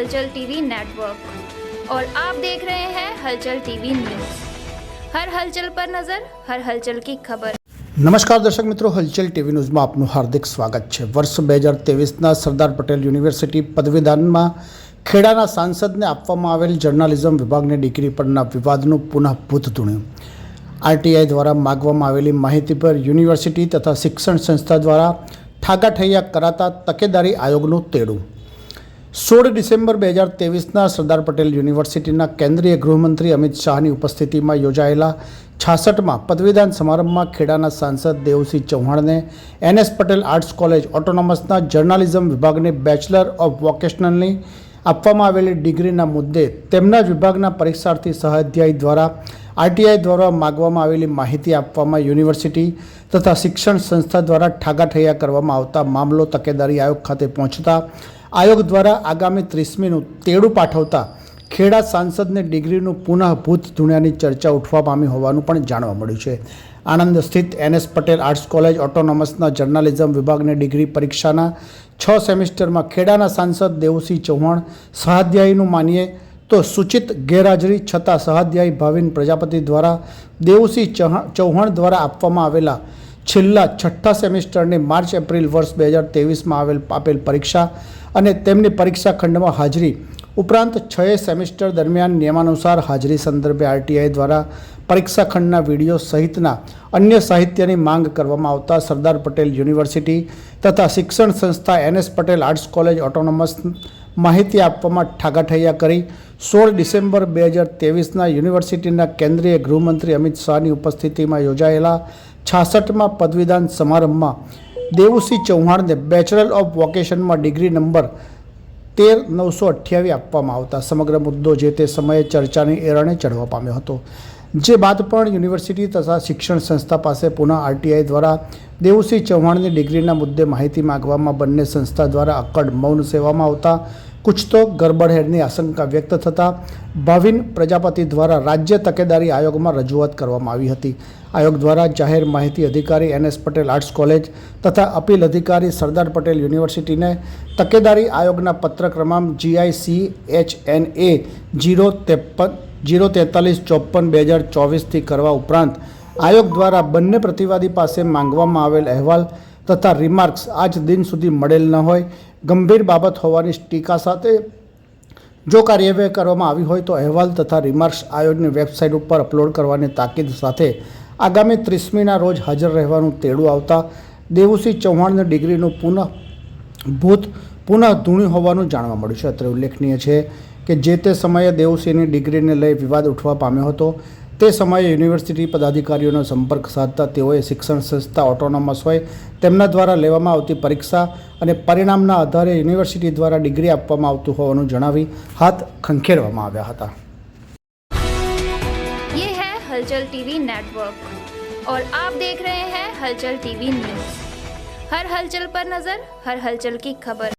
हलचल TV network और आप देख रहे हैं हलचल टीवी न्यूज हर हलचल पर नजर हर हलचल की खबर નમસ્કાર દર્શક મિત્રો હલચલ ટીવી ન્યૂઝમાં આપનું હાર્દિક સ્વાગત છે વર્ષ બે હજાર તેવીસના સરદાર પટેલ યુનિવર્સિટી પદવીદાનમાં ખેડાના સાંસદને આપવામાં આવેલ જર્નાલિઝમ વિભાગની ડિગ્રી પરના વિવાદનું પુનઃભૂત ધૂણ્યું આરટીઆઈ દ્વારા માગવામાં આવેલી માહિતી પર યુનિવર્સિટી તથા શિક્ષણ સંસ્થા દ્વારા ઠાગાઠૈયા કરાતા તકેદારી આયોગનું તેડું સોળ ડિસેમ્બર બે હજાર તેવીસના સરદાર પટેલ યુનિવર્સિટીના કેન્દ્રીય ગૃહમંત્રી અમિત શાહની ઉપસ્થિતિમાં યોજાયેલા છાસઠમાં પદવીદાન સમારંભમાં ખેડાના સાંસદ દેવસિંહ ચૌહાણને એનએસ પટેલ આર્ટ્સ કોલેજ ઓટોનોમસના જર્નાલિઝમ વિભાગની બેચલર ઓફ વોકેશનલની આપવામાં આવેલી ડિગ્રીના મુદ્દે તેમના જ વિભાગના પરીક્ષાર્થી સહાધ્યાયી દ્વારા આરટીઆઈ દ્વારા માગવામાં આવેલી માહિતી આપવામાં યુનિવર્સિટી તથા શિક્ષણ સંસ્થા દ્વારા ઠાગાઠૈયા કરવામાં આવતા મામલો તકેદારી આયોગ ખાતે પહોંચતા આયોગ દ્વારા આગામી ત્રીસમીનું તેડું પાઠવતા ખેડા સાંસદને ડિગ્રીનું પુનઃભૂત ધૂણ્યાની ચર્ચા ઉઠવા પામી હોવાનું પણ જાણવા મળ્યું છે. આણંદ સ્થિત એનએસ પટેલ આર્ટ્સ કોલેજ ઓટોનોમસના જર્નાલિઝમ વિભાગની ડિગ્રી પરીક્ષાના છ સેમિસ્ટરમાં ખેડાના સાંસદ દેવસિંહ ચૌહાણ સહાધ્યાયીનું માનીએ તો સૂચિત ગેરહાજરી છતાં સહાધ્યાયી ભાવિન પ્રજાપતિ દ્વારા દેવસિંહ ચૌહા- ચૌહાણ દ્વારા આપવામાં આવેલા છેલ્લા છઠ્ઠા સેમિસ્ટરની માર્ચ એપ્રિલ વર્ષ બે હજાર તેવીસમાં આવેલ આપેલ પરીક્ષા અને તેમની પરીક્ષા ખંડમાં હાજરી. ઉપરાંત છ સેમિસ્ટર દરમિયાન નિયમાનુસાર હાજરી સંદર્ભે આરટીઆઈ દ્વારા પરીક્ષા ખંડના વીડિયો સહિતના અન્ય સાહિત્યની માંગ કરવામાં આવતા સરદાર પટેલ યુનિવર્સિટી તથા શિક્ષણ સંસ્થા NS Patel arts college autonomous માહિતી આપવામાં ઠાગાઠૈયા કરી. સોળ ડિસેમ્બર બે હજાર તેવીસના યુનિવર્સિટીના કેન્દ્રીય ગૃહમંત્રી અમિત શાહની ઉપસ્થિતિમાં યોજાયેલા છાસઠમાં પદવીદાન સમારંભમાં દેવુસિંહ ચૌહાણને બેચલર ઓફ વોકેશનમાં ડિગ્રી નંબર તેર નવસો અઠ્યાવીસ આપવામાં આવતા સમગ્ર મુદ્દો જે તે સમયે ચર્ચાની એરણે ચડવા પામ્યો હતો. જે બાદ પણ યુનિવર્સિટી તથા શિક્ષણ સંસ્થા પાસે પુનઃ આરટીઆઈ દ્વારા દેવુસિંહ ચૌહાણની ડિગ્રીના મુદ્દે માહિતી માગવામાં બંને સંસ્થા દ્વારા અક્કડ મૌન સેવામાં આવતા કુછ તો ગરબડહેરની આશંકા વ્યક્ત થતાં ભાવિન પ્રજાપતિ દ્વારા રાજ્ય તકેદારી આયોગમાં રજૂઆત કરવામાં આવી હતી. આયોગ દ્વારા જાહેર માહિતી અધિકારી N S Patel arts college તથા અપીલ અધિકારી સરદાર પટેલ યુનિવર્સિટીને તકેદારી આયોગના પત્ર ક્રમાંક GIC H N A zero ત્રેપન જીરો તેતાલીસ ચોપન બે હજાર ચોવીસથી કરવા ઉપરાંત આયોગ દ્વારા બંને પ્રતિવાદી પાસે માંગવામાં આવેલ અહેવાલ તથા રિમાર્ક્સ આજ દિન સુધી મળેલ ન હોય, ગંભીર બાબત હોવાની ટીકા સાથે જો કાર્યવાહી કરવામાં આવી હોય તો અહેવાલ તથા રિમાર્ક્સ આયોગની વેબસાઇટ ઉપર અપલોડ કરવાની તાકીદ સાથે આગામી ત્રીસમીના રોજ હાજર રહેવાનું તેડું આવતા દેવુસિંહ ચૌહાણની ડિગ્રીનું પુનઃ ભૂત પુનઃ ધૂણ્યું હોવાનું જાણવા મળ્યું છે. અત્રે ઉલ્લેખનીય છે કે જે તે સમયે દેવસિંહની ડિગ્રીને લઈ વિવાદ ઉઠવા પામ્યો હતો તે સમયે યુનિવર્સિટી પદાધિકારીઓનો સંપર્ક સાધતા તેઓએ શિક્ષણ સંસ્થા ઓટોનોમસ હોય તેમના દ્વારા લેવામાં આવતી પરીક્ષા અને પરિણામના આધારે યુનિવર્સિટી દ્વારા ડિગ્રી આપવામાં આવતું હોવાનું જણાવી હાથ ખંખેરવામાં આવ્યા હતા ये है हलचल टीवी नेटवर्क और आप देख रहे हैं हलचल टीवी न्यूज हर हलचल पर नजर हर हलचल की खबर